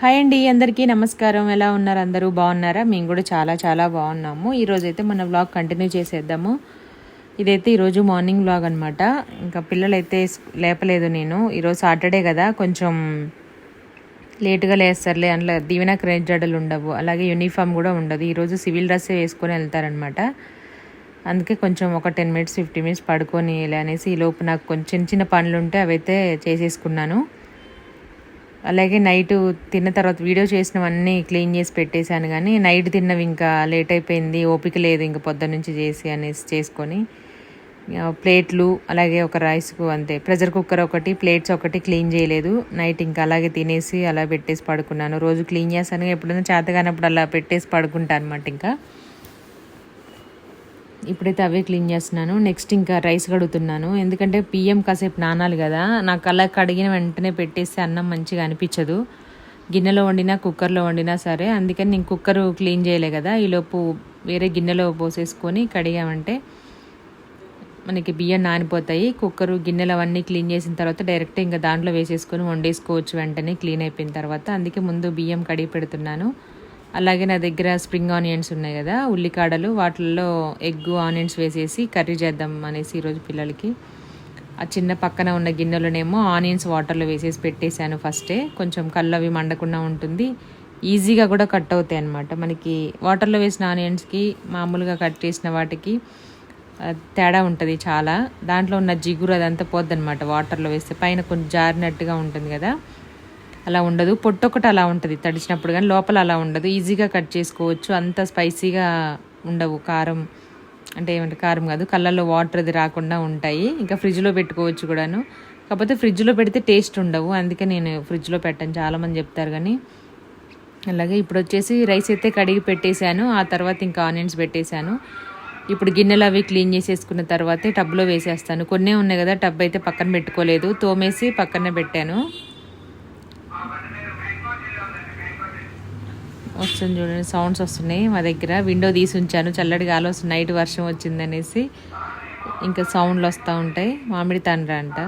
Hi అండి అందరికీ నమస్కారం. ఎలా ఉన్నారు అందరూ? బాగున్నారా? మేము కూడా చాలా చాలా బాగున్నాము. ఈరోజు అయితే మన వ్లాగ్ కంటిన్యూ చేసేద్దాము. ఇదైతే ఈరోజు మార్నింగ్ వ్లాగ్ అనమాట ఇంకా పిల్లలైతే లేపలేదు నేను. ఈరోజు సాటర్డే కదా కొంచెం లేటుగా లేస్తారులే అందులో దీవెన క్రేజ్ జడలు ఉండవు. అలాగే యూనిఫామ్ కూడా ఉండదు. ఈరోజు సివిల్ డ్రెస్ వేసుకొని వెళ్తారనమాట అందుకే కొంచెం ఒక టెన్ మినిట్స్ ఫిఫ్టీ మినిట్స్ పడుకొని అనేసి ఈ లోపు నాకు కొంచెం చిన్న చిన్న పనులు ఉంటే అవైతే చేసేసుకున్నాను. అలాగే నైట్ తిన్న తర్వాత వీడియో చేసినవన్నీ క్లీన్ చేసి పెట్టేశాను కానీ నైట్ తిన్నవి ఇంకా లేట్ అయిపోయింది ఓపిక లేదు ఇంకా పొద్దు నుంచి చేసి అనేసి చేసుకొని ప్లేట్లు అలాగే ఒక రైస్కు అంతే. ప్రెషర్ కుక్కర్ ఒకటి ప్లేట్స్ ఒకటి క్లీన్ చేయలేదు. నైట్ ఇంకా అలాగే తినేసి అలా పెట్టేసి పడుకున్నాను. రోజు క్లీన్ చేస్తాను. ఎప్పుడైనా చేత కానప్పుడు అలా పెట్టేసి పడుకుంటాను అనమాట ఇంకా. ఇప్పుడైతే అవే క్లీన్ చేస్తున్నాను. నెక్స్ట్ ఇంకా రైస్ కడుగుతున్నాను. ఎందుకంటే పిఎం కాసేపు నానాలి కదా. నాకు అలా కడిగిన వెంటనే పెట్టేస్తే అన్నం మంచిగా అనిపించదు. గిన్నెలో వండినా కుక్కర్లో వండినా సరే. అందుకని నేను కుక్కర్ క్లీన్ చేయలే కదా. ఈలోపు వేరే గిన్నెలో పోసేసుకొని కడిగామంటే మనకి బియ్యం నానిపోతాయి. కుక్కరు గిన్నెలు అవన్నీ క్లీన్ చేసిన తర్వాత డైరెక్ట్ ఇంకా దాంట్లో వేసేసుకొని వండేసుకోవచ్చు వెంటనే క్లీన్ అయిపోయిన తర్వాత. అందుకే ముందు బియ్యం కడిగి పెడుతున్నాను. అలాగే నా దగ్గర స్ప్రింగ్ ఆనియన్స్ ఉన్నాయి కదా ఉల్లికాడలు వాటిల్లో ఎగ్ ఆనియన్స్ వేసేసి కర్రీ చేద్దాం అనేసి ఈరోజు పిల్లలకి. ఆ చిన్న పక్కన ఉన్న గిన్నెలోనేమో ఆనియన్స్ వాటర్లో వేసేసి పెట్టేశాను ఫస్టే. కొంచెం కళ్ళు అవి మండకుండా ఉంటుంది. ఈజీగా కూడా కట్ అవుతాయి అన్నమాట. మనకి వాటర్లో వేసిన ఆనియన్స్కి మామూలుగా కట్ చేసిన వాటికి తేడా ఉంటుంది చాలా. దాంట్లో ఉన్న జిగురు అదంతా పోద్ది అనమాట వాటర్లో వేస్తే. పైన కొంచెం జారినట్టుగా ఉంటుంది కదా. అలా ఉండదు. పొట్టొకటి అలా ఉంటుంది తడిచినప్పుడు కానీ లోపల అలా ఉండదు. ఈజీగా కట్ చేసుకోవచ్చు. అంత స్పైసీగా ఉండవు. కారం అంటే ఏమంటే కారం కాదు. కళ్ళల్లో వాటర్ అది రాకుండా ఉంటాయి. ఇంకా ఫ్రిడ్జ్లో పెట్టుకోవచ్చు కూడాను. కాకపోతే ఫ్రిడ్జ్లో పెడితే టేస్ట్ ఉండవు. అందుకే నేను ఫ్రిడ్జ్లో పెట్టాను. చాలామంది చెప్తారు కానీ అలాగే ఇప్పుడు వచ్చేసి రైస్ అయితే కడిగి పెట్టేశాను. ఆ తర్వాత ఇంకా ఆనియన్స్ పెట్టేశాను. ఇప్పుడు గిన్నెలు అవి క్లీన్ చేసేసుకున్న తర్వాతే టబ్లో వేసేస్తాను. కొన్నే ఉన్నాయి కదా టబ్ అయితే పక్కన పెట్టుకోలేదు. తోమేసి పక్కనే పెట్టాను. వస్తుంది చూడండి సౌండ్స్ వస్తున్నాయి మా దగ్గర. విండో తీసి ఉంచాను చల్లటి గాలి వస్తుంది నైట్ వర్షం వచ్చిందనేసి ఇంకా సౌండ్లు వస్తూ ఉంటాయి. మామిడి తండ్ర అంట.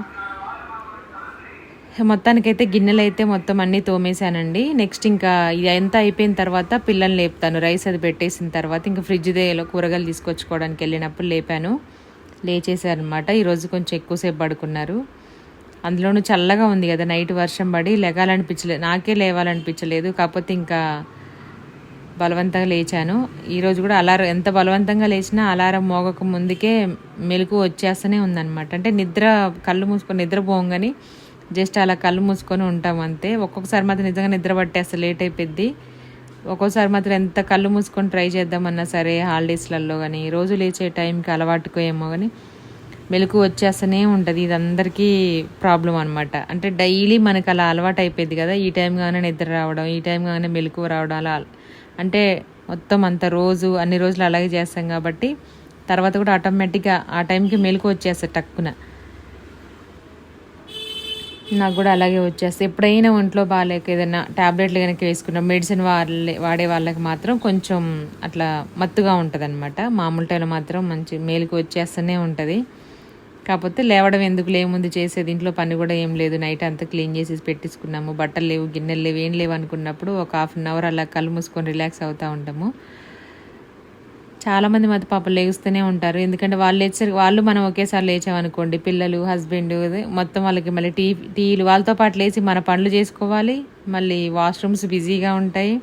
మొత్తానికైతే గిన్నెలు అయితే మొత్తం అన్నీ తోమేశానండి. నెక్స్ట్ ఇంకా ఎంత అయిపోయిన తర్వాత పిల్లల్ని లేపుతాను. రైస్ అది పెట్టేసిన తర్వాత ఇంకా ఫ్రిడ్జ్ దేలో కూరగాయలు తీసుకొచ్చుకోవడానికి వెళ్ళినప్పుడు లేపాను. లేచేశారనమాట ఈరోజు కొంచెం ఎక్కువసేపు పడుకున్నారు. అందులోనూ చల్లగా ఉంది కదా నైట్ వర్షం పడి లెగాలనిపించలేదు నాకే లేవాలనిపించలేదు. కాకపోతే ఇంకా బలవంతంగా లేచాను. ఈరోజు కూడా అలారం ఎంత బలవంతంగా లేచినా అలారం మోగక ముందుకే మెలకు వచ్చేస్తూనే ఉందన్నమాట. అంటే నిద్ర కళ్ళు మూసుకొని నిద్ర జస్ట్ అలా కళ్ళు మూసుకొని ఉంటాం అంతే. ఒక్కొక్కసారి మాత్రం నిజంగా నిద్ర పట్టేస్తా లేట్ అయిపోద్ది. ఒక్కోసారి మాత్రం ఎంత కళ్ళు మూసుకొని ట్రై చేద్దామన్నా సరే హాలిడేస్లలో కానీ రోజు లేచే టైంకి అలవాటుకోయేమో కానీ మెలకు వచ్చేస్తూనే ఉంటుంది. ఇది అందరికీ ప్రాబ్లం అనమాట అంటే డైలీ మనకు అలా అలవాటు అయిపోయింది కదా. ఈ టైం కానీ నిద్ర రావడం ఈ టైం కానీ మెలకు రావడం అలా అంటే మొత్తం అంత రోజు అన్ని రోజులు అలాగే చేస్తాం కాబట్టి తర్వాత కూడా ఆటోమేటిక్గా ఆ టైంకి మెలకు వచ్చేస్తుంది టక్కున. నాకు కూడా అలాగే వచ్చేస్తాయి ఎప్పుడైనా ఒంట్లో బాగాలేక ఏదైనా ట్యాబ్లెట్లు కనుక వేసుకున్నా మెడిసిన్ వాళ్ళే వాడే వాళ్ళకి మాత్రం కొంచెం అట్లా మత్తుగా ఉంటుంది అనమాట మామూలు టైంలో మాత్రం మంచి మేలుకు వచ్చేస్తూనే ఉంటుంది. కాకపోతే లేవడం ఎందుకు లేముందు చేసేది ఇంట్లో పని కూడా ఏం లేదు. నైట్ అంతా క్లీన్ చేసి పెట్టించుకున్నాము బట్టలు లేవు గిన్నెలు లేవు ఏం లేవు అనుకున్నప్పుడు ఒక హాఫ్ అన్ అవర్ అలా కళ్ళు మూసుకొని రిలాక్స్ అవుతూ ఉంటాము. చాలామంది మత పాపలు పాప లేస్తూనే ఉంటారు. ఎందుకంటే వాళ్ళు లేచారు వాళ్ళు మనం ఒకేసారి లేచామనుకోండి పిల్లలు హస్బెండ్ మొత్తం వాళ్ళకి మళ్ళీ టీ టీలు వాళ్ళతో పాటు లేచి మన పనులు చేసుకోవాలి. మళ్ళీ వాష్రూమ్స్ బిజీగా ఉంటాయి.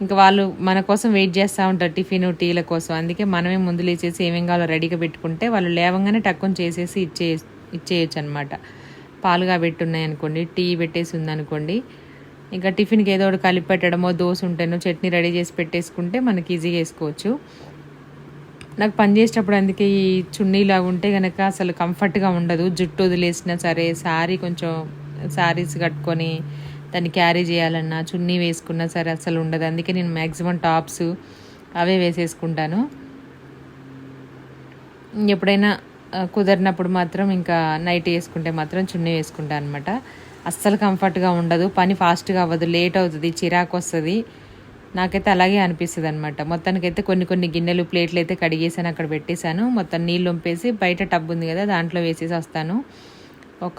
ఇంకా వాళ్ళు మన కోసం వెయిట్ చేస్తూ ఉంటారు టిఫిన్ టీల కోసం. అందుకే మనమే ముందు లేచేసి ఏమేం కావాలో రెడీగా పెట్టుకుంటే వాళ్ళు లేవగానే టక్కుని చేసేసి ఇచ్చే ఇచ్చేయచ్చు అనమాట పాలుగా పెట్టున్నాయి అనుకోండి టీ పెట్టేసి ఉందనుకోండి ఇంకా టిఫిన్కి ఏదో ఒకటి కలిపి పెట్టడమో దోశ ఉంటేనో చట్నీ రెడీ చేసి పెట్టేసుకుంటే మనకి ఈజీగా వేసుకోవచ్చు. నాకు పని చేసేటప్పుడు అందుకే ఈ చున్నీలా ఉంటే కనుక అసలు కంఫర్ట్గా ఉండదు. జుట్టు వదిలేసినా సరే శారీ కొంచెం శారీస్ కట్టుకొని దాన్ని క్యారీ చేయాలన్నా చున్నీ వేసుకున్నా సరే అసలు ఉండదు. అందుకే నేను మ్యాక్సిమం టాప్స్ అవే వేసేసుకుంటాను. ఎప్పుడైనా కుదరినప్పుడు మాత్రం ఇంకా నైట్ వేసుకుంటే మాత్రం చున్నీ వేసుకుంటాను అనమాట అస్సలు కంఫర్ట్గా ఉండదు. పని ఫాస్ట్గా అవ్వదు. లేట్ అవుతుంది. చిరాకు వస్తుంది. నాకైతే అలాగే అనిపిస్తుంది అనమాట మొత్తానికైతే కొన్ని కొన్ని గిన్నెలు ప్లేట్లు అయితే కడిగేసాను. అక్కడ పెట్టేశాను. మొత్తం నీళ్ళు వంపేసి బయట టబ్ ఉంది కదా దాంట్లో వేసేసి వస్తాను. ఒక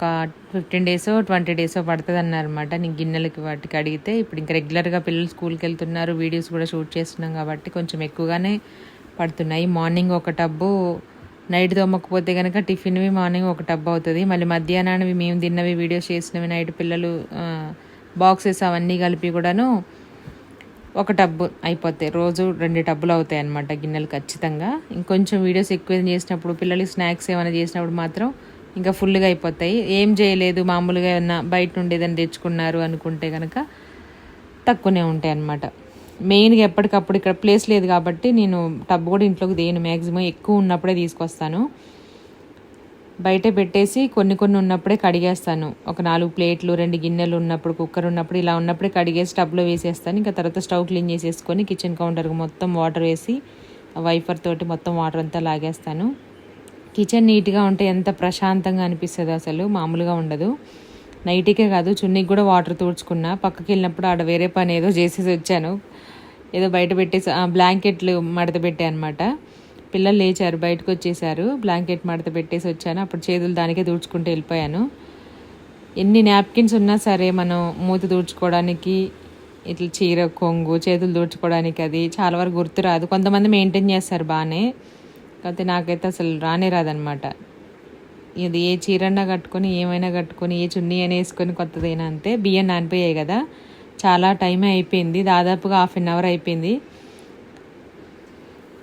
ఫిఫ్టీన్ డేస్ ట్వంటీ డేస్ పడుతుంది అన్నారనమాట నీకు గిన్నెలకి వాటికి అడిగితే ఇప్పుడు ఇంకా రెగ్యులర్గా పిల్లలు స్కూల్కి వెళ్తున్నారు వీడియోస్ కూడా షూట్ చేస్తున్నాం కాబట్టి కొంచెం ఎక్కువగానే పడుతున్నాయి. మార్నింగ్ ఒక టబ్బు నైట్ తోమకపోతే కనుక టిఫిన్వి మార్నింగ్ ఒక టబ్ అవుతుంది. మళ్ళీ మధ్యాహ్నానివి మేము తిన్నవి వీడియోస్ చేసినవి నైట్ పిల్లలు బాక్సెస్ అవన్నీ కలిపి కూడాను ఒక టబ్బు అయిపోతాయి. రోజు రెండు టబ్బులు అవుతాయి అన్నమాట గిన్నెలు ఖచ్చితంగా. ఇంకొంచెం వీడియోస్ ఎక్కువ చేసినప్పుడు పిల్లలకి స్నాక్స్ ఏమైనా చేసినప్పుడు మాత్రం ఇంకా ఫుల్గా అయిపోతాయి. ఏం చేయలేదు మామూలుగా ఏమన్నా బయట నుండి ఏదైనా తెచ్చుకున్నారు అనుకుంటే కనుక తక్కువనే ఉంటాయి అన్నమాట. మెయిన్గా ఎప్పటికప్పుడు ఇక్కడ ప్లేస్ లేదు కాబట్టి నేను టబ్ కూడా ఇంట్లోకి దేను. మ్యాక్సిమం ఎక్కువ ఉన్నప్పుడే తీసుకొస్తాను. బయట పెట్టేసి కొన్ని కొన్ని ఉన్నప్పుడే కడిగేస్తాను. ఒక నాలుగు ప్లేట్లు రెండు గిన్నెలు ఉన్నప్పుడు కుక్కర్ ఉన్నప్పుడు ఇలా ఉన్నప్పుడే కడిగేసి టబ్లో వేసేస్తాను. ఇంకా తర్వాత స్టవ్ క్లీన్ చేసేసుకొని కిచెన్ కౌంటర్కి మొత్తం వాటర్ వేసి వైఫర్ తోటి మొత్తం వాటర్ అంతా లాగేస్తాను. కిచెన్ నీట్గా ఉంటే ఎంత ప్రశాంతంగా అనిపిస్తుంది అసలు మామూలుగా ఉండదు. నైట్కే కాదు చున్నీకి కూడా వాటర్ తూడ్చుకున్నా. పక్కకి వెళ్ళినప్పుడు ఆడ వేరే పని ఏదో చేసేసి వచ్చాను. ఏదో బయట పెట్టేసి బ్లాంకెట్లు మడత పెట్టాను అనమాట పిల్లలు లేచారు బయటకు వచ్చేసారు. బ్లాంకెట్ మడత పెట్టేసి వచ్చాను. అప్పుడు చేతులు దానికే తుడుచుకుంటూ వెళ్ళిపోయాను. ఎన్ని నాప్కిన్స్ ఉన్నా సరే మనం మూతి తుడుచుకోవడానికి ఇట్లా చీర కొంగు చేతులు దూడ్చుకోవడానికి అది చాలా వరకు గుర్తు రాదు. కొంతమంది మెయింటైన్ చేస్తారు బాగానే. కాకపోతే నాకైతే అసలు రానే రాదనమాట ఇది ఏ చీరన్నా కట్టుకొని ఏమైనా కట్టుకొని ఏ చున్నీ అయినా వేసుకొని కొత్తదైనా అంతే బియ్యం నానిపోయాయి కదా. చాలా టైం అయిపోయింది. దాదాపుగా హాఫ్ అన్ అవర్ అయిపోయింది.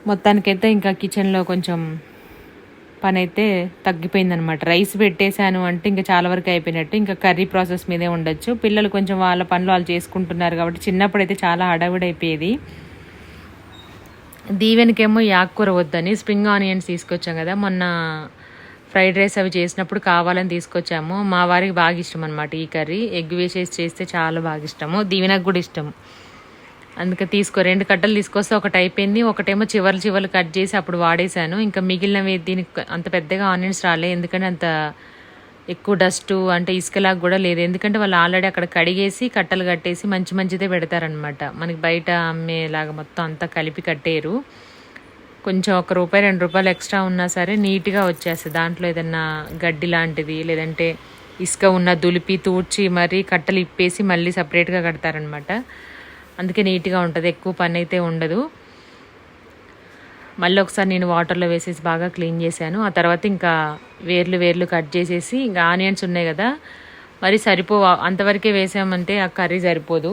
మొత్తానికైతే ఇంకా కిచెన్లో కొంచెం పని అయితే తగ్గిపోయిందనమాట రైస్ పెట్టేశాను అంటే ఇంకా చాలా వరకు అయిపోయినట్టు. ఇంకా కర్రీ ప్రాసెస్ మీదే ఉండొచ్చు. పిల్లలు కొంచెం వాళ్ళ పనులు వాళ్ళు చేసుకుంటున్నారు కాబట్టి చిన్నప్పుడు అయితే చాలా హడావిడి అయిపోయేది దీవెనకేమో యాక్కూర వద్దని స్ప్రింగ్ ఆనియన్స్ తీసుకొచ్చాం కదా మొన్న ఫ్రైడ్ రైస్ అవి చేసినప్పుడు కావాలని తీసుకొచ్చాము. మా వారికి బాగా ఇష్టం అనమాట ఈ కర్రీ. ఎగ్ వేసేసి చేస్తే చాలా బాగా ఇష్టము. దీవెనకు కూడా ఇష్టం. అందుకే తీసుకో రెండు కట్టలు తీసుకొస్తే ఒకటి అయిపోయింది. ఒకటేమో చివరి చివరి కట్ చేసి అప్పుడు వాడేశాను. ఇంకా మిగిలినవి దీనికి అంత పెద్దగా ఆనియన్స్ రాలే ఎందుకంటే అంత ఎక్కువ డస్ట్ అంటే ఇసుకలాగా కూడా లేదు. ఎందుకంటే వాళ్ళు ఆల్రెడీ అక్కడ కడిగేసి కట్టలు కట్టేసి మంచి మంచిదే పెడతారనమాట మనకి బయట అమ్మేలాగా మొత్తం అంతా కలిపి కట్టేరు. కొంచెం ఒక రూపాయి రెండు రూపాయలు ఎక్స్ట్రా ఉన్నా సరే నీట్గా వచ్చేస్తుంది దాంట్లో ఏదన్నా గడ్డి లాంటిది లేదంటే ఇసుక ఉన్న దులిపి తూడ్చి మరీ కట్టలు ఇప్పేసి మళ్ళీ సపరేట్గా కడతారనమాట అందుకే నీట్గా ఉంటుంది. ఎక్కువ పని అయితే ఉండదు. మళ్ళీ ఒకసారి నేను వాటర్లో వేసేసి బాగా క్లీన్ చేశాను. ఆ తర్వాత ఇంకా వేర్లు వేర్లు కట్ చేసేసి ఇంకా ఆనియన్స్ ఉన్నాయి కదా మరి సరిపో అంతవరకే వేసామంటే ఆ కర్రీ సరిపోదు.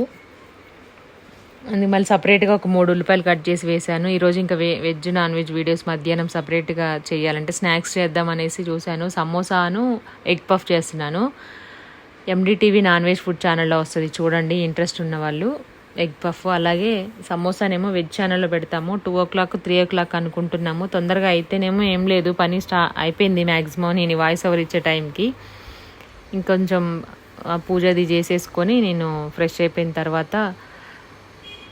అందుకు మళ్ళీ సపరేట్గా ఒక మూడు ఉల్లిపాయలు కట్ చేసి వేశాను. ఈరోజు ఇంకా వె వెజ్ నాన్ వెజ్ వీడియోస్ మధ్యాహ్నం సపరేట్గా చేయాలంటే స్నాక్స్ చేద్దామనేసి చూశాను. సమోసాను ఎగ్ పఫ్ చేస్తున్నాను. ఎండిటీవీ నాన్ వెజ్ ఫుడ్ ఛానల్లో వస్తుంది. చూడండి ఇంట్రెస్ట్ ఉన్న వాళ్ళు. ఎగ్ పఫ్ అలాగే సమోసానేమో వెజ్ ఛానల్లో పెడతాము. Two o'clock three o'clock అనుకుంటున్నాము. తొందరగా అయితేనేమో ఏం లేదు. పని స్టా అయిపోయింది మ్యాక్సిమం నేను వాయిస్ ఓవర్ ఇచ్చే టైంకి. ఇంకొంచెం పూజది చేసేసుకొని నేను ఫ్రెష్ అయిపోయిన తర్వాత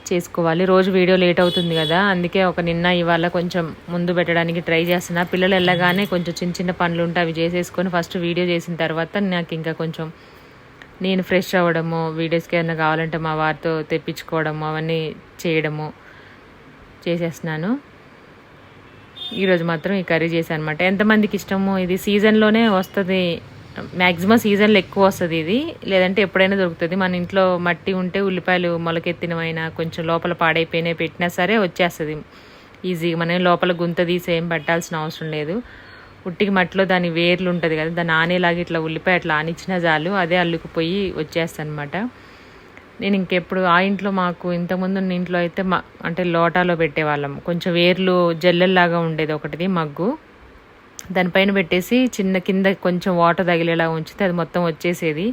చేసుకోవాలి. రోజు వీడియో లేట్ అవుతుంది కదా. అందుకే ఒక నిన్న ఇవాళ కొంచెం ముందు పెట్టడానికి ట్రై చేస్తున్నా. పిల్లలు వెళ్ళగానే కొంచెం చిన్న చిన్న పనులు ఉంటే అవి చేసేసుకొని ఫస్ట్ వీడియో చేసిన తర్వాత నాకు ఇంకా కొంచెం నేను ఫ్రెష్ అవ్వడము వీడియోస్కి ఏమైనా కావాలంటే మా వారితో తెప్పించుకోవడము అవన్నీ చేయడము చేసేస్తున్నాను. ఈరోజు మాత్రం ఈ కర్రీ చేశాను అనమాట ఎంతమందికి ఇష్టము? ఇది సీజన్లోనే వస్తుంది. మ్యాక్సిమం సీజన్లో ఎక్కువ వస్తుంది ఇది. లేదంటే ఎప్పుడైనా దొరుకుతుంది. మన ఇంట్లో మట్టి ఉంటే ఉల్లిపాయలు మొలకెత్తినవైనా కొంచెం లోపల పాడైపోయినా పెట్టినా సరే వచ్చేస్తుంది. ఈజీగా మనం లోపల గుంత తీసి ఏం పెట్టాల్సిన అవసరం లేదు. ఉట్టికి మట్టిలో దాని వేర్లు ఉంటుంది కదా దాన్ని ఆనేలాగా ఇట్లా ఉల్లిపాయ అట్లా ఆనిచ్చినా చాలు అదే అల్లుకుపోయి వచ్చేస్తాను నేను ఇంకెప్పుడు ఆ ఇంట్లో మాకు ఇంతకుముందు ఉన్న ఇంట్లో అయితే మా అంటే లోటాలో పెట్టేవాళ్ళం. కొంచెం వేర్లు జల్లెల్లాగా ఉండేది ఒకటిది మగ్గు. దానిపైన పెట్టేసి చిన్న కింద కొంచెం వాటర్ తగిలేలా ఉంచితే అది మొత్తం వచ్చేసేది.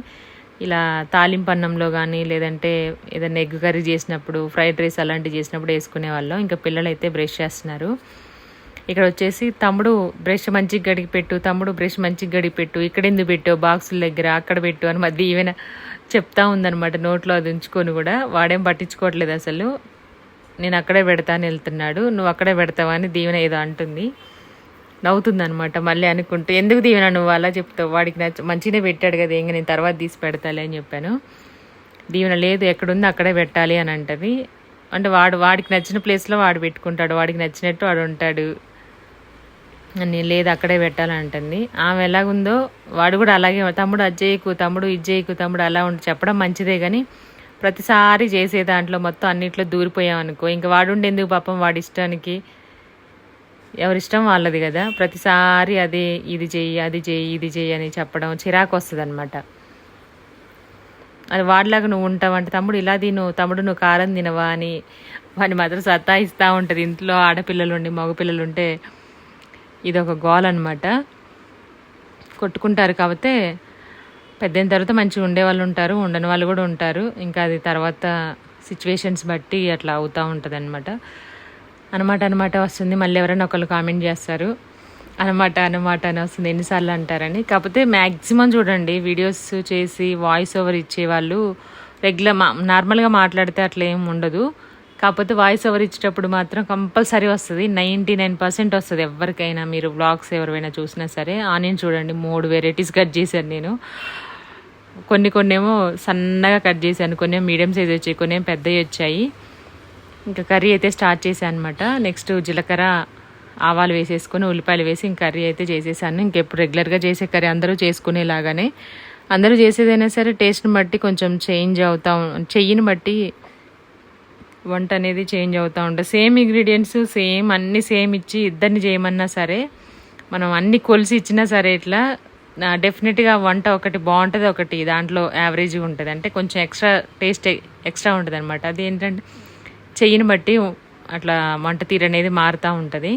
ఇలా తాలింపు అన్నంలో కానీ లేదంటే ఏదైనా ఎగ్ కర్రీ చేసినప్పుడు ఫ్రైడ్ రైస్ అలాంటివి చేసినప్పుడు వేసుకునే వాళ్ళం ఇంకా పిల్లలు అయితే బ్రష్ చేస్తున్నారు. ఇక్కడ వచ్చేసి తమ్ముడు బ్రష్ మంచిగా గడిగి పెట్టు తమ్ముడు బ్రష్ మంచిగా గడిగి పెట్టు ఇక్కడ ఎందుకు పెట్టు బాక్సుల దగ్గర అక్కడ పెట్టు అని మధ్య ఈవెన చెప్తా ఉందనమాట నోట్లో అది ఉంచుకొని కూడా. వాడేం పట్టించుకోవట్లేదు అసలు. నేను అక్కడే పెడతాను వెళ్తున్నాడు. నువ్వు అక్కడే పెడతావా అని దీవెన ఏదో అంటుంది. నవ్వుతుందనమాట మళ్ళీ అనుకుంటూ. ఎందుకు దీవెన నువ్వు అలా చెప్తావు? వాడికి నచ్చ మంచిగానే పెట్టాడు కదా ఇంకా నేను తర్వాత తీసి పెడతాలే అని చెప్పాను. దీవెన లేదు ఎక్కడుందో అక్కడే పెట్టాలి అని అంటది. అంటే వాడు వాడికి నచ్చిన ప్లేస్లో వాడు పెట్టుకుంటాడు. వాడికి నచ్చినట్టు వాడు ఉంటాడు. నేను లేదు అక్కడే పెట్టాలంటుంది. ఆమె ఎలాగుందో వాడు కూడా అలాగే తమ్ముడు అది చేయకు తమ్ముడు ఇది చేయకు తమ్ముడు అలా ఉండి చెప్పడం మంచిదే కానీ ప్రతిసారి చేసే దాంట్లో మొత్తం అన్నిట్లో దూరిపోయామనుకో. ఇంకా వాడుండేందుకు పాపం వాడి ఇష్టానికి? ఎవరిష్టం వాళ్ళది కదా. ప్రతిసారి అదే ఇది చెయ్యి అది చెయ్యి ఇది చెయ్యి అని చెప్పడం చిరాకు వస్తుంది అనమాట అది వాడిలాగా నువ్వు ఉంటావంటే తమ్ముడు ఇలా తిను తమ్ముడు నువ్వు కారం తినవా అని వాడిని మాత్రం సత్తాయిస్తూ ఉంటుంది. ఇంట్లో ఆడపిల్లలు ఉండి మగపిల్లలు ఉంటే ఇది ఒక గోల్ అనమాట కొట్టుకుంటారు కాకపోతే పెద్దయిన తర్వాత మంచిగా ఉండే వాళ్ళు ఉంటారు ఉండని వాళ్ళు కూడా ఉంటారు. ఇంకా అది తర్వాత సిచ్యువేషన్స్ బట్టి అట్లా అవుతూ ఉంటుంది అనమాట అనమాట అనమాట వస్తుంది. మళ్ళీ ఎవరైనా ఒకళ్ళు కామెంట్ చేస్తారు. అనమాట అనమాట అని వస్తుంది. ఎన్నిసార్లు అంటారని. కాకపోతే మ్యాక్సిమం చూడండి వీడియోస్ చేసి వాయిస్ ఓవర్ ఇచ్చేవాళ్ళు రెగ్యులర్ మా నార్మల్గా మాట్లాడితే అట్లా ఏం ఉండదు. కాకపోతే వాయిస్ ఓవర్ ఇచ్చేటప్పుడు మాత్రం కంపల్సరీ వస్తుంది. నైంటీ నైన్ పర్సెంట్ వస్తుంది. ఎవరికైనా మీరు బ్లాగ్స్ ఎవరైనా చూసినా సరే ఆనియన్ చూడండి. మూడు వెరైటీస్ కట్ చేశాను నేను. కొన్ని కొన్ని ఏమో సన్నగా కట్ చేశాను. కొన్ని మీడియం సైజ్ వచ్చాయి. కొన్ని పెద్దవి వచ్చాయి. ఇంకా కర్రీ అయితే స్టార్ట్ చేశాను అనమాట నెక్స్ట్ జీలకర్ర ఆవాలు వేసేసుకొని ఉల్లిపాయలు వేసి ఇంక కర్రీ అయితే చేసేసాను. ఇంకెప్పుడు రెగ్యులర్గా చేసే కర్రీ. అందరూ చేసుకునేలాగానే. అందరూ చేసేదైనా సరే టేస్ట్ని బట్టి కొంచెం చేంజ్ అవుతాం. చెయ్యిని బట్టి వంట అనేది చేంజ్ అవుతూ ఉంటుంది. సేమ్ ఇంగ్రీడియంట్స్ సేమ్ అన్ని సేమ్ ఇచ్చి ఇద్దరిని చేయమన్నా సరే మనం అన్ని కొలిసి ఇచ్చినా సరే ఇట్లా డెఫినెట్గా వంట ఒకటి బాగుంటుంది ఒకటి దాంట్లో యావరేజ్గా ఉంటుంది. అంటే కొంచెం ఎక్స్ట్రా టేస్ట్ ఎక్స్ట్రా ఉంటుంది అనమాట అది ఏంటంటే చెయ్యిని బట్టి అట్లా వంట తీరు అనేది మారుతూ ఉంటుంది.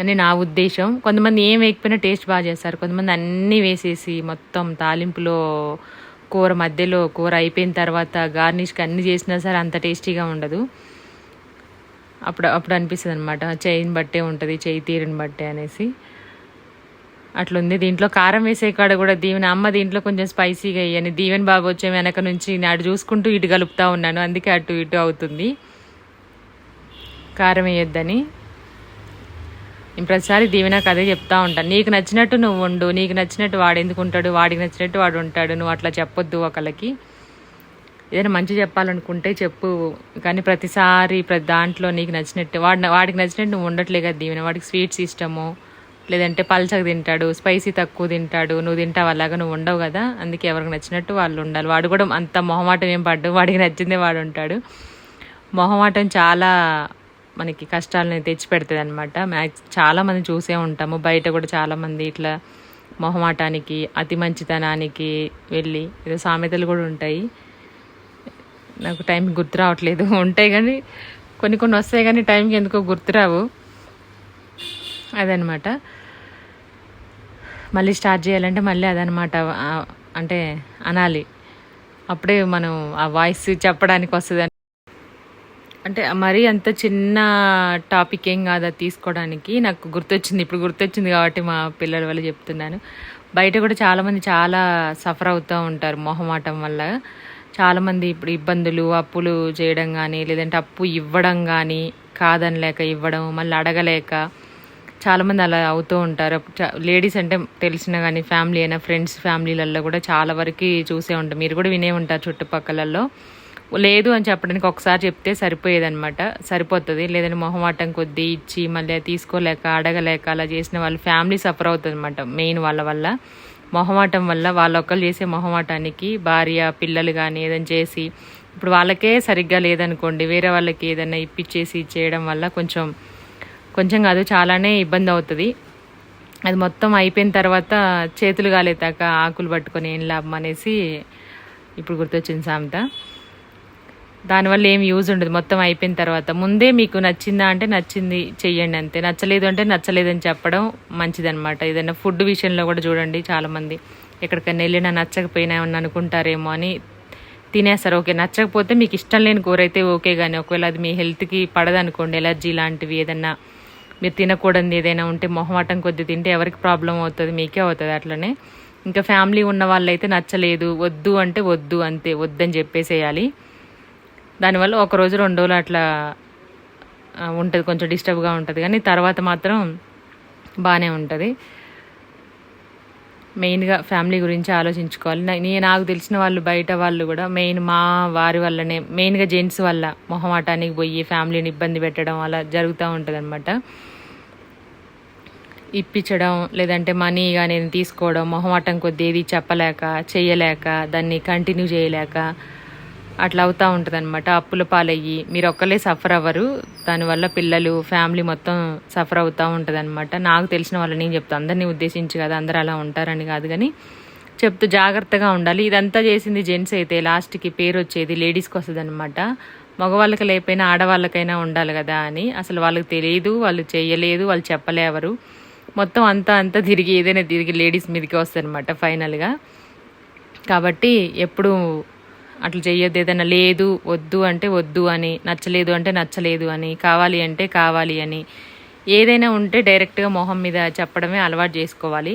అని నా ఉద్దేశం. కొంతమంది ఏం వేయకపోయినా టేస్ట్ బాగా చేస్తారు. కొంతమంది అన్నీ వేసేసి మొత్తం తాలింపులో కూర మధ్యలో కూర అయిపోయిన తర్వాత గార్నిష్కి అన్ని చేసినా సరే అంత టేస్టీగా ఉండదు. అప్పుడు అప్పుడు అనిపిస్తుంది అనమాట చేయిని బట్టే ఉంటుంది చేయి తీరుని బట్టే అనేసి. అట్లుంది. దీంట్లో కారం వేసే కాడ కూడా దీవెన అమ్మ దీంట్లో కొంచెం స్పైసీగా అయ్యని దీవెన్ బాబు వచ్చే వెనక నుంచి అటు చూసుకుంటూ ఇటు కలుపుతూ ఉన్నాను. అందుకే అటు ఇటు అవుతుంది. కారం వేయొద్దని. నేను ప్రతిసారి దీవెనకు అదే చెప్తా ఉంటాను నీకు నచ్చినట్టు నువ్వు ఉండు నీకు నచ్చినట్టు వాడు ఎందుకు ఉంటాడు వాడికి నచ్చినట్టు వాడు ఉంటాడు నువ్వు అట్లా చెప్పొద్దు ఒకళ్ళకి. ఏదైనా మంచి చెప్పాలనుకుంటే చెప్పు. కానీ ప్రతిసారి ప్రతి దాంట్లో నీకు నచ్చినట్టు వాడి వాడికి నచ్చినట్టు నువ్వు ఉండట్లే కదా దీవెన. వాడికి స్వీట్స్ ఇష్టము లేదంటే పల్చగా తింటాడు స్పైసీ తక్కువ తింటాడు నువ్వు తింటావు అలాగా నువ్వు ఉండవు కదా. అందుకే ఎవరికి నచ్చినట్టు వాళ్ళు ఉండాలి. వాడు కూడా అంత మొహమాటం ఏం పడ్డు వాడికి నచ్చిందే వాడు ఉంటాడు. మొహమాటం చాలా మనకి కష్టాలని తెచ్చిపెడుతుంది అనమాట మ్యాక్స్ చాలామంది చూసే ఉంటాము. బయట కూడా చాలామంది ఇట్లా మొహమాటానికి అతి మంచితనానికి వెళ్ళి ఏదో సామెతలు కూడా ఉంటాయి. నాకు టైం గుర్తు రావట్లేదు. ఉంటాయి కానీ కొన్ని కొన్ని వస్తాయి కానీ టైంకి ఎందుకో గుర్తురావు అదనమాట మళ్ళీ స్టార్ట్ చేయాలంటే మళ్ళీ అదనమాట అంటే అనాలి. అప్పుడే మనం ఆ వాయిస్ చెప్పడానికి వస్తుంది అంటే మరీ అంత చిన్న టాపిక్ ఏం కాదు అది తీసుకోవడానికి. నాకు గుర్తొచ్చింది ఇప్పుడు గుర్తొచ్చింది కాబట్టి మా పిల్లల వల్ల చెప్తున్నాను. బయట కూడా చాలామంది చాలా సఫర్ అవుతూ ఉంటారు మొహమాటం వల్ల. చాలామంది ఇప్పుడు ఇబ్బందులు అప్పులు చేయడం కానీ లేదంటే అప్పు ఇవ్వడం కానీ కాదనలేక ఇవ్వడం మళ్ళీ అడగలేక చాలామంది అలా అవుతూ ఉంటారు. లేడీస్ అంటే తెలిసిన కానీ ఫ్యామిలీ అయినా ఫ్రెండ్స్ ఫ్యామిలీలలో కూడా చాలా వరకు చూసే ఉంటారు మీరు కూడా వినే ఉంటారు చుట్టుపక్కలలో లేదు అని చెప్పడానికి ఒకసారి చెప్తే సరిపోయేదనమాట సరిపోతుంది. లేదంటే మొహమాటం కొద్దీ ఇచ్చి మళ్ళీ తీసుకోలేక అడగలేక అలా చేసిన వాళ్ళు ఫ్యామిలీ సఫర్ అవుతుంది అనమాట మెయిన్ వాళ్ళ వల్ల. మొహమాటం వల్ల వాళ్ళ ఒకళ్ళు చేసే మొహమాటానికి భార్య పిల్లలు కానీ ఏదైనా చేసి ఇప్పుడు వాళ్ళకే సరిగ్గా లేదనుకోండి వేరే వాళ్ళకి ఏదైనా ఇప్పించేసి చేయడం వల్ల కొంచెం కొంచెం కాదు చాలానే ఇబ్బంది అవుతుంది. అది మొత్తం అయిపోయిన తర్వాత చేతులు కాలేతాక ఆకులు పట్టుకొని ఏం లాభం అనేసి ఇప్పుడు గుర్తొచ్చింది సామెత. దానివల్ల ఏం యూజ్ ఉండదు. మొత్తం అయిపోయిన తర్వాత. ముందే మీకు నచ్చిందా అంటే నచ్చింది చెయ్యండి అంతే. నచ్చలేదు అంటే నచ్చలేదని చెప్పడం మంచిదనమాట ఏదైనా ఫుడ్ విషయంలో కూడా చూడండి చాలామంది. ఎక్కడికైనా వెళ్ళినా నచ్చకపోయినా ఏమన్నా అనుకుంటారేమో అని తినేస్తారు. ఓకే నచ్చకపోతే మీకు ఇష్టం లేని కూర అయితే ఓకే కానీ ఒకవేళ అది మీ హెల్త్కి పడదనుకోండి ఎలర్జీ లాంటివి ఏదన్నా మీరు తినకూడదు ఏదైనా ఉంటే మొహమాటం కొద్ది తింటే ఎవరికి ప్రాబ్లం అవుతుంది? మీకే అవుతుంది అట్లనే. ఇంకా ఫ్యామిలీ ఉన్న వాళ్ళైతే నచ్చలేదు వద్దు అంటే వద్దు అంతే వద్దని చెప్పేసేయాలి. దానివల్ల ఒక రోజు రెండు రోజులు అట్లా ఉంటుంది కొంచెం డిస్టర్బ్గా ఉంటుంది. కానీ తర్వాత మాత్రం బాగానే ఉంటుంది. మెయిన్గా ఫ్యామిలీ గురించి ఆలోచించుకోవాలి. నేను నాకు తెలిసిన వాళ్ళు బయట వాళ్ళు కూడా మెయిన్ మా వారి వల్లనే మెయిన్గా జెంట్స్ వల్ల మొహమాటానికి పోయి ఫ్యామిలీని ఇబ్బంది పెట్టడం అలా జరుగుతూ ఉంటుంది అనమాట ఇప్పించడం లేదంటే మనీ కానీ తీసుకోవడం మొహమాటం కొద్ది ఏది చెప్పలేక చేయలేక దాన్ని కంటిన్యూ చేయలేక అట్లా అవుతూ ఉంటుంది అనమాట అప్పుల పాలయ్యి మీరు ఒక్కలే సఫర్ అవ్వరు. దానివల్ల పిల్లలు ఫ్యామిలీ మొత్తం సఫర్ అవుతూ ఉంటుంది అనమాట నాకు తెలిసిన వాళ్ళు నేను చెప్తాను అందరినీ ఉద్దేశించి కదా అందరూ అలా ఉంటారని కాదు కానీ చెప్తూ జాగ్రత్తగా ఉండాలి. ఇదంతా చేసింది జెంట్స్ అయితే లాస్ట్కి పేరు వచ్చేది లేడీస్కి వస్తుంది అనమాట మగవాళ్ళకి లేకపోయినా ఆడవాళ్ళకైనా ఉండాలి కదా అని. అసలు వాళ్ళకి తెలియదు వాళ్ళు చేయలేదు వాళ్ళు చెప్పలేవరు మొత్తం అంతా అంతా తిరిగి ఏదైనా తిరిగి లేడీస్ మీదకి వస్తుంది అనమాట ఫైనల్గా కాబట్టి ఎప్పుడు అట్లా చెయ్యొద్దు ఏదైనా లేదు వద్దు అంటే వద్దు అని నచ్చలేదు అంటే నచ్చలేదు అని కావాలి అంటే కావాలి అని. ఏదైనా ఉంటే డైరెక్ట్గా మొహం మీద చెప్పడమే అలవాటు చేసుకోవాలి.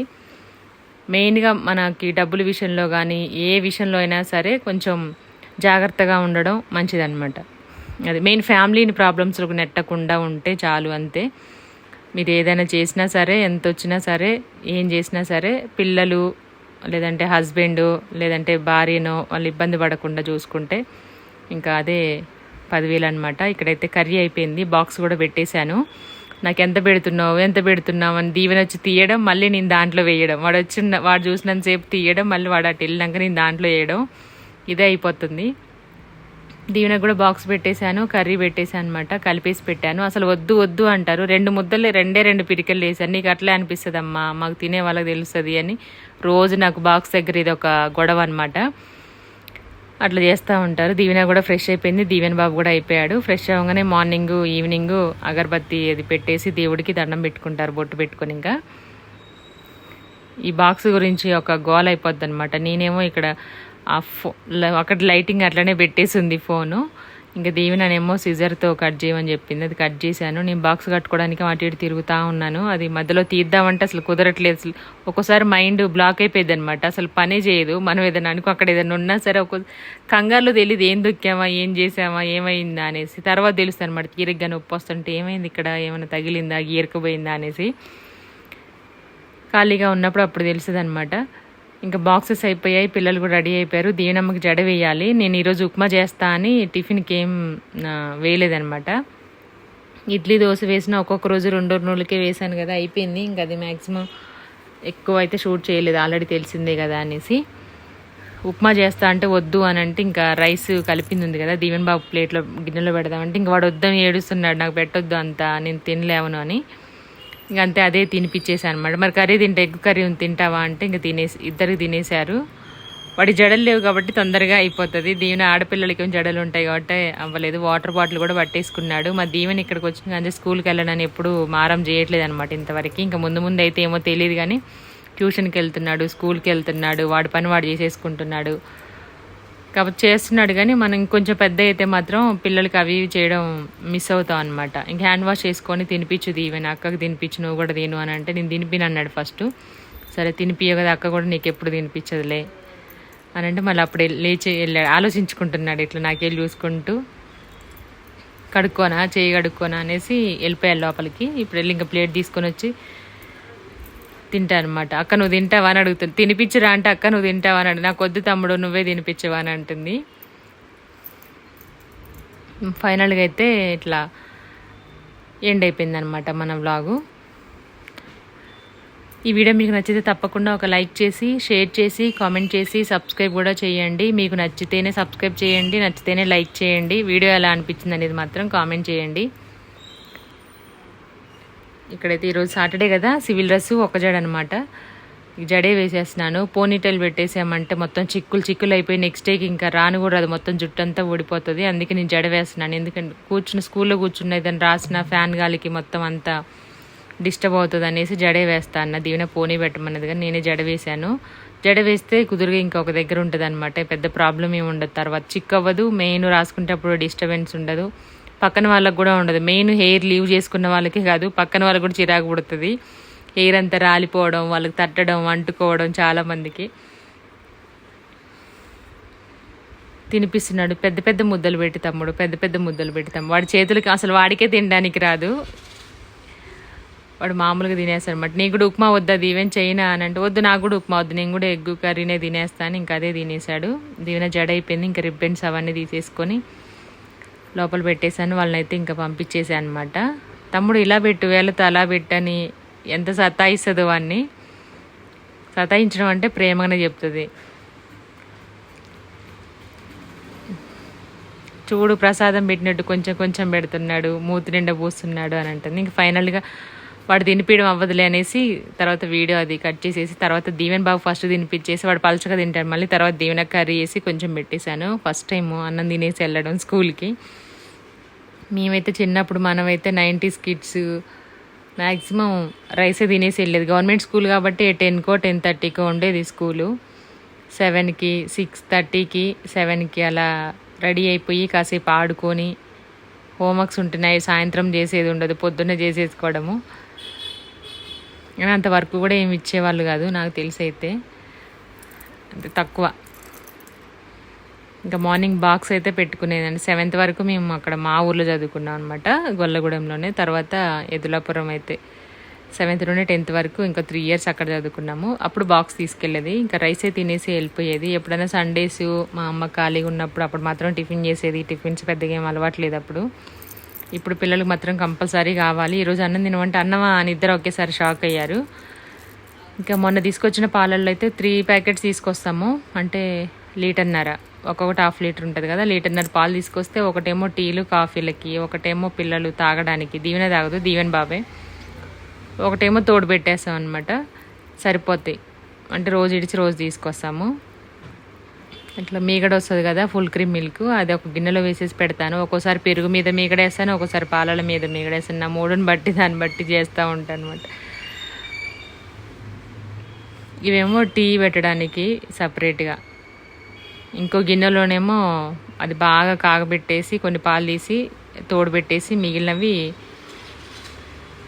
మెయిన్గా మనకి డబ్బుల విషయంలో కానీ ఏ విషయంలో అయినా సరే కొంచెం జాగ్రత్తగా ఉండడం మంచిదన్నమాట. అది మెయిన్ ఫ్యామిలీని ప్రాబ్లమ్స్లకు నెట్టకుండా ఉంటే చాలు అంతే. మీరు ఏదైనా చేసినా సరే ఎంత వచ్చినా సరే ఏం చేసినా సరే పిల్లలు లేదంటే హస్బెండ్ లేదంటే భార్యనో వాళ్ళు ఇబ్బంది పడకుండా చూసుకుంటే ఇంకా అదే పదివేలు అనమాట ఇక్కడైతే కర్రీ అయిపోయింది బాక్స్ కూడా పెట్టేశాను. నాకు ఎంత పెడుతున్నావు ఎంత పెడుతున్నావు అని దీవెన వచ్చి తీయడం మళ్ళీ నేను దాంట్లో వేయడం. వాడు వచ్చి వాడు చూసినంతసేపు తీయడం మళ్ళీ వాడు అటు వెళ్ళినాక నేను దాంట్లో వేయడం. ఇదే అయిపోతుంది. దీవెన కూడా బాక్స్ పెట్టేశాను కర్రీ పెట్టేశాను అనమాట కలిపేసి పెట్టాను. అసలు వద్దు వద్దు అంటారు. రెండు ముద్దలు రెండే రెండు పిరికలు వేసాను నీకు అట్లే అనిపిస్తుంది అమ్మా మాకు తినే వాళ్ళకి తెలుస్తుంది అని రోజు నాకు బాక్స్ దగ్గర ఇది ఒక గొడవ అనమాట అట్లా చేస్తూ ఉంటారు. దీవెన కూడా ఫ్రెష్ అయిపోయింది. దీవెన బాబు కూడా అయిపోయాడు. ఫ్రెష్ అవ్వగానే మార్నింగ్ ఈవినింగ్ అగరబత్తి అది పెట్టేసి దేవుడికి దండం పెట్టుకుంటారు బొట్టు పెట్టుకొని ఇంకా. ఈ బాక్స్ గురించి ఒక గోల్ అయిపోద్ది అనమాట నేనేమో ఇక్కడ ఆ ఫో అక్కడ లైటింగ్ అట్లనే పెట్టేసి ఉంది ఫోను ఇంకా దీవెననేమో సిజర్తో కట్ చేయమని చెప్పింది. అది కట్ చేశాను. నేను బాక్స్ కట్టుకోవడానికి అటు ఇటు తిరుగుతూ ఉన్నాను. అది మధ్యలో తీద్దామంటే అసలు కుదరట్లేదు. అసలు ఒక్కోసారి మైండ్ బ్లాక్ అయిపోయింది అనమాట అసలు పనే చేయదు. మనం ఏదైనా అనుకో అక్కడ ఏదైనా ఉన్నా సరే ఒక కంగారులో తెలియదు ఏం దొక్కామా? ఏం చేసామా ఏమైందా అనేసి. తర్వాత తెలుస్తుంది అనమాట తీరిగ్గా నొప్పి వస్తుంటే ఏమైంది ఇక్కడ? ఏమైనా తగిలిందా? గీరకపోయిందా అనేసి. ఖాళీగా ఉన్నప్పుడు అప్పుడు తెలుస్తుంది అనమాట ఇంకా బాక్సెస్ అయిపోయాయి పిల్లలు కూడా రెడీ అయిపోయారు. దీవెనమ్మకి జడ వేయాలి. నేను ఈరోజు ఉప్మా చేస్తా అని టిఫిన్కి ఏం వేయలేదనమాట ఇడ్లీ దోశ వేసిన ఒక్కొక్క రోజు రెండు రోజులకే వేసాను కదా అయిపోయింది. ఇంకా అది మ్యాక్సిమం ఎక్కువ అయితే షూట్ చేయలేదు. ఆల్రెడీ తెలిసిందే కదా అనేసి. ఉప్మా చేస్తా అంటే వద్దు అని అంటే ఇంకా రైస్ కలిపింది ఉంది కదా దీవెన్ బాబు ప్లేట్లో గిన్నెలో పెడదామంటే. ఇంకా వాడు వద్దని ఏడుస్తున్నాడు నాకు పెట్టొద్దు అంత నేను తినలేవను అని. ఇంక అంతే అదే తినిపించేసాను అనమాట మరి కర్రీ తింటే ఎగ్ కర్రీ తింటావా అంటే ఇంకా తినేసి ఇద్దరికి తినేశారు. వాడి జడలు లేవు కాబట్టి తొందరగా అయిపోతుంది. దీవెన ఆడపిల్లలకి జడలు ఉంటాయి కాబట్టి అవ్వలేదు. వాటర్ బాటిల్ కూడా పట్టేసుకున్నాడు. మా దీవెన ఇక్కడికి వచ్చిన కానీ స్కూల్కి వెళ్ళనని ఎప్పుడు మారం చేయట్లేదు అనమాట ఇంతవరకు. ఇంకా ముందు ముందు అయితే ఏమో తెలియదు కానీ ట్యూషన్కి వెళ్తున్నాడు స్కూల్కి వెళ్తున్నాడు వాడి పని వాడు చేసేసుకుంటున్నాడు. కాబట్టి చేస్తున్నాడు కానీ మనం ఇంకొంచెం పెద్ద అయితే మాత్రం పిల్లలకి అవి ఇవి చేయడం మిస్ అవుతాం అనమాట ఇంక హ్యాండ్ వాష్ చేసుకొని తినిపించుది ఈవెన్ అక్కకి తినిపించు నువ్వు కూడా తిను అని అంటే నేను తినిపిను అన్నాడు ఫస్ట్ సరే తినిపియో కదా అక్క కూడా నీకు ఎప్పుడు తినిపించదులే అని అంటే మళ్ళీ అప్పుడు లేచి వెళ్ళాడు ఆలోచించుకుంటున్నాడు ఇట్లా నాకెళ్ళి చూసుకుంటూ. కడుక్కోనా చేయి కడుక్కోనా అనేసి వెళ్ళిపోయాడు లోపలికి. ఇప్పుడు వెళ్ళి ఇంకా ప్లేట్ తీసుకొని వచ్చి తింటా అనమాట అక్క నువ్వు తింటావా? అని అడుగుతుంది. తినిపించరా అంటే అక్క నువ్వు తింటావా? అని నాకు వద్దు తమ్ముడు నువ్వే తినిపించవా? అని అంటుంది. ఫైనల్గా అయితే ఇట్లా ఎండ్ అయిపోయింది అనమాట మన వ్లాగు ఈ వీడియో మీకు నచ్చితే తప్పకుండా ఒక లైక్ చేసి షేర్ చేసి కామెంట్ చేసి సబ్స్క్రైబ్ కూడా చేయండి. మీకు నచ్చితేనే సబ్స్క్రైబ్ చేయండి నచ్చితేనే లైక్ చేయండి. వీడియో ఎలా అనిపించింది అనేది మాత్రం కామెంట్ చేయండి. ఇక్కడైతే ఈరోజు సాటర్డే కదా సివిల్ డ్రెస్సు ఒక జడ అనమాట జడే వేసేస్తున్నాను. పోనీటైల్ పెట్టేసామంటే మొత్తం చిక్కులు చిక్కులు అయిపోయి నెక్స్ట్ డేకి ఇంకా రాను కూడా అది మొత్తం జుట్టు అంతా ఊడిపోతుంది. అందుకే నేను జడ వేస్తున్నాను. ఎందుకంటే కూర్చున్న స్కూల్లో కూర్చున్న దాన్ని రాసిన ఫ్యాన్ గాలికి మొత్తం అంతా డిస్టర్బ్ అవుతుంది అనేసి జడే వేస్తా అన్న. దీవెన పోనీ పెట్టమన్నది. కానీ నేనే జడ వేశాను. జడ వేస్తే కుదురుగా ఇంకొక దగ్గర ఉంటుంది అనమాట పెద్ద ప్రాబ్లం ఏమి ఉండదు. తర్వాత చిక్ అవ్వదు మెయిన్ రాసుకుంటే అప్పుడు డిస్టర్బెన్స్ ఉండదు. పక్కన వాళ్ళకి కూడా ఉండదు. మెయిన్ హెయిర్ లీవ్ చేసుకున్న వాళ్ళకి కాదు పక్కన వాళ్ళకి కూడా చిరాకు పుడుతుంది. హెయిర్ అంతా రాలిపోవడం వాళ్ళకి తట్టడం అంటుకోవడం చాలా మందికి. తినిపిస్తున్నాడు. పెద్ద పెద్ద ముద్దలు పెట్టి తమ్ముడు పెద్ద పెద్ద ముద్దలు పెట్టి తమ్ముడు. వాడి చేతులకి అసలు వాడికే తినడానికి రాదు. వాడు మామూలుగా తినేస్తాడు అనమాట నీకు కూడా ఉప్మా వద్దా? దీవెన్ చైనా అని అంటే వద్దు నాకు కూడా ఉప్మా వద్దు. నేను కూడా ఎగ్గు కర్రీనే తినేస్తాను. ఇంకా అదే తినేసాడు దీవెన జడ అయిపోయింది ఇంకా రిబ్బన్స్ అవన్నీ తీసేసుకొని లోపల పెట్టేశాను వాళ్ళనైతే ఇంకా పంపించేసాను అనమాట తమ్ముడు ఇలా పెట్టు వేళతో అలా పెట్టని ఎంత సతాయిస్తుందో వాడిని సతాయించడం అంటే ప్రేమగానే చెప్తుంది. చూడు ప్రసాదం పెట్టినట్టు కొంచెం కొంచెం పెడుతున్నాడు మూతి నిండా పూస్తున్నాడు అని అంటుంది. ఇంక ఫైనల్గా వాడు తినిపించడం అవ్వదులే అనేసి తర్వాత వీడియో అది కట్ చేసేసి తర్వాత దీవెన్ బాబు ఫస్ట్ తినిపించేసి వాడు పలచగా తింటాడు. మళ్ళీ తర్వాత దీవెన కర్రీ వేసి కొంచెం పెట్టేశాను. ఫస్ట్ టైం అన్నం తినేసి వెళ్ళడం స్కూల్కి. మేమైతే చిన్నప్పుడు మనమైతే నైంటీస్ కిడ్స్ మ్యాక్సిమం రైసే తినేసి వెళ్ళేది. గవర్నమెంట్ స్కూల్ కాబట్టి టెన్కో టెన్ థర్టీకో ఉండేది స్కూలు. సెవెన్కి సిక్స్ థర్టీకి సెవెన్కి అలా రెడీ అయిపోయి కాసేపు ఆడుకొని హోంవర్క్స్ ఉంటున్నాయి. సాయంత్రం చేసేది ఉండదు పొద్దున్నే చేసేసుకోవడము. కానీ అంత వర్క్ కూడా ఏమి ఇచ్చేవాళ్ళు కాదు నాకు తెలిసి అయితే తక్కువ. ఇంకా మార్నింగ్ బాక్స్ అయితే పెట్టుకునేదండి. సెవెంత్ వరకు మేము అక్కడ మా ఊర్లో చదువుకున్నాం అనమాట గొల్లగూడెంలోనే. తర్వాత ఎదులాపురం అయితే సెవెంత్ నుండి టెన్త్ వరకు ఇంకా త్రీ ఇయర్స్ అక్కడ చదువుకున్నాము. అప్పుడు బాక్స్ తీసుకెళ్ళేది. ఇంకా రైసే తినేసి వెళ్ళిపోయేది. ఎప్పుడైనా సండేస్ మా అమ్మ ఖాళీగా ఉన్నప్పుడు అప్పుడు మాత్రం టిఫిన్ చేసేది. టిఫిన్స్ పెద్దగా ఏం అలవాట్లేదు అప్పుడు. ఇప్పుడు పిల్లలకు మాత్రం కంపల్సరీ కావాలి. ఈరోజు అన్నం తినమంటే అన్నమా అని ఇద్దరు ఒకేసారి షాక్ అయ్యారు. ఇంకా మొన్న తీసుకొచ్చిన పాలల్లో అయితే త్రీ ప్యాకెట్స్ తీసుకొస్తాము. అంటే లీటర్న్నర. ఒక్కొక్కటి హాఫ్ లీటర్ ఉంటుంది కదా లీటర్న్నర పాలు తీసుకొస్తే ఒకటేమో టీలు కాఫీలకి ఒకటేమో పిల్లలు తాగడానికి. దీవెన తాగదు దీవెన్ బాబే. ఒకటేమో తోడు పెట్టేస్తాం అనమాట సరిపోతాయి. అంటే రోజు ఇడిచి రోజు తీసుకొస్తాము. ఇట్లా మీగడ వస్తుంది కదా ఫుల్ క్రీమ్ మిల్క్. అది ఒక గిన్నెలో వేసేసి పెడతాను. ఒక్కోసారి పెరుగు మీద మీగడేస్తాను ఒక్కోసారి పాలల మీద మీగడేస్తాను నా మూడుని బట్టి దాన్ని బట్టి చేస్తూ ఉంటాను అనమాట ఇవేమో టీ పెట్టడానికి సపరేట్గా. ఇంకో గిన్నెలోనేమో అది బాగా కాగబెట్టేసి కొన్ని పాలు తీసి తోడు పెట్టేసి మిగిలినవి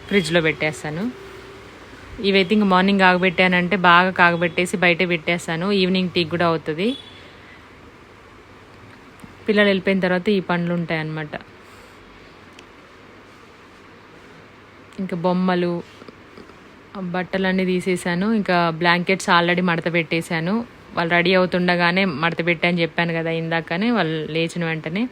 ఫ్రిడ్జ్లో పెట్టేస్తాను. ఇవైతే ఇంక మార్నింగ్ కాగబెట్టానంటే బాగా కాగబెట్టేసి బయట పెట్టేస్తాను. ఈవినింగ్ టీ కూడా అవుతుంది. పిల్లలు వెళ్ళిపోయిన తర్వాత ఈ పండ్లు ఉంటాయి అన్నమాట ఇంకా బొమ్మలు బట్టలన్నీ తీసేసాను ఇంకా బ్లాంకెట్స్ ఆల్రెడీ మడత పెట్టేశాను. వాళ్ళు రెడీ అవుతుండగానే మడత పెట్టని చెప్పాను కదా ఇందాకనే వాళ్ళు లేచిన వెంటనే.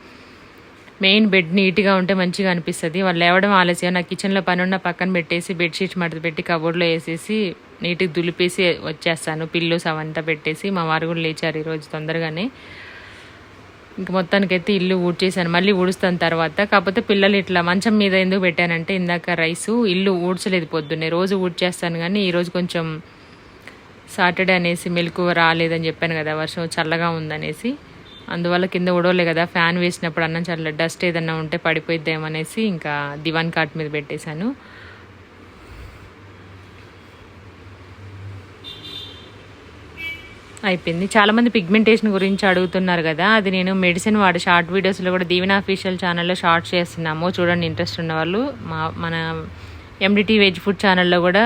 మెయిన్ బెడ్ నీట్గా ఉంటే మంచిగా అనిపిస్తుంది. వాళ్ళు లేవడం ఆలస్యం. నా కిచెన్లో పని ఉన్న పక్కన పెట్టేసి బెడ్షీట్స్ మడత పెట్టి కబోర్డ్లో వేసేసి నీట్గా దులిపేసి వచ్చేస్తాను. పిల్లోస్ అవంతా పెట్టేసి మా వారు కూడా లేచారు ఈరోజు తొందరగానే. ఇంక మొత్తానికైతే ఇల్లు ఊడ్చేసాను. మళ్ళీ ఊడుస్తాను తర్వాత. కాకపోతే పిల్లలు ఇట్లా మంచం మీద ఎందుకు పెట్టానంటే ఇందాక రైసు ఇల్లు ఊడ్చలేదు పొద్దున్నే. రోజు ఊడ్చేస్తాను కానీ ఈరోజు కొంచెం సాటర్డే అనేసి మెలకు రాలేదని చెప్పాను కదా వర్షం చల్లగా ఉందనేసి. అందువల్ల కింద ఉడవలే కదా ఫ్యాన్ వేసినప్పుడు అన్నం చల్ల డస్ట్ ఏదన్నా ఉంటే పడిపోయిద్దేమనేసి ఇంకా దివాన్ కాట్ మీద పెట్టేశాను. అయిపోయింది. చాలామంది పిగ్మెంటేషన్ గురించి అడుగుతున్నారు కదా అది నేను మెడిసిన్ వాడి షార్ట్ వీడియోస్లో కూడా దీవెన అఫీషియల్ ఛానల్లో షార్ట్ చేస్తున్నాము. చూడండి ఇంట్రెస్ట్ ఉన్న వాళ్ళు మా మన ఎండిటీ వెజ్ ఫుడ్ ఛానల్లో కూడా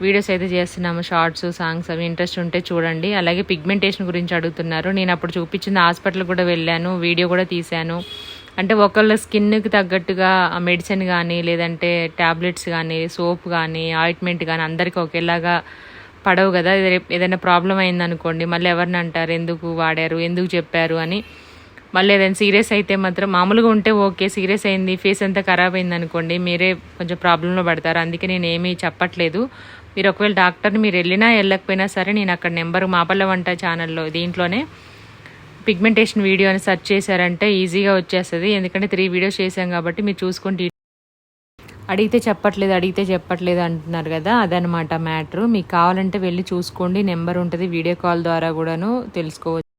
వీడియోస్ అయితే చేస్తున్నాము షార్ట్స్ సాంగ్స్ అవి ఇంట్రెస్ట్ ఉంటే చూడండి. అలాగే పిగ్మెంటేషన్ గురించి అడుగుతున్నారు. నేను అప్పుడు చూపించింది హాస్పిటల్ కూడా వెళ్ళాను వీడియో కూడా తీశాను. అంటే ఒకళ్ళ స్కిన్కి తగ్గట్టుగా ఆ మెడిసిన్ కానీ లేదంటే ట్యాబ్లెట్స్ కానీ సోప్ కానీ ఆయింట్మెంట్ కానీ అందరికీ ఒకేలాగా పడవు కదా. రేపు ఏదైనా ప్రాబ్లం అయిందనుకోండి మళ్ళీ ఎవరిని అంటారు? ఎందుకు వాడారు? ఎందుకు చెప్పారు? అని మళ్ళీ ఏదైనా సీరియస్ అయితే మాత్రం మామూలుగా ఉంటే ఓకే సీరియస్ అయింది ఫేస్ అంతా ఖరాబ్ అయింది అనుకోండి మీరే కొంచెం ప్రాబ్లంలో పడతారు. అందుకే నేను ఏమీ చెప్పట్లేదు. మీరు ఒకవేళ డాక్టర్ని మీరు వెళ్ళినా వెళ్ళకపోయినా సరే నేను అక్కడ నెంబర్ మాపల్ల వంట ఛానల్లో దీంట్లోనే పిగ్మెంటేషన్ వీడియో అని సెర్చ్ చేశారంటే ఈజీగా వచ్చేస్తుంది. ఎందుకంటే త్రీ వీడియోస్ చేశాం కాబట్టి మీరు చూసుకుంటే అడిగితే చెప్పట్లేదు అడిగితే చెప్పట్లేదు అంటున్నారు కదా అదనమాట మ్యాటర్ మీకు కావాలంటే వెళ్ళి చూసుకోండి. నెంబర్ ఉంటుంది వీడియో కాల్ ద్వారా కూడాను తెలుసుకోవచ్చు.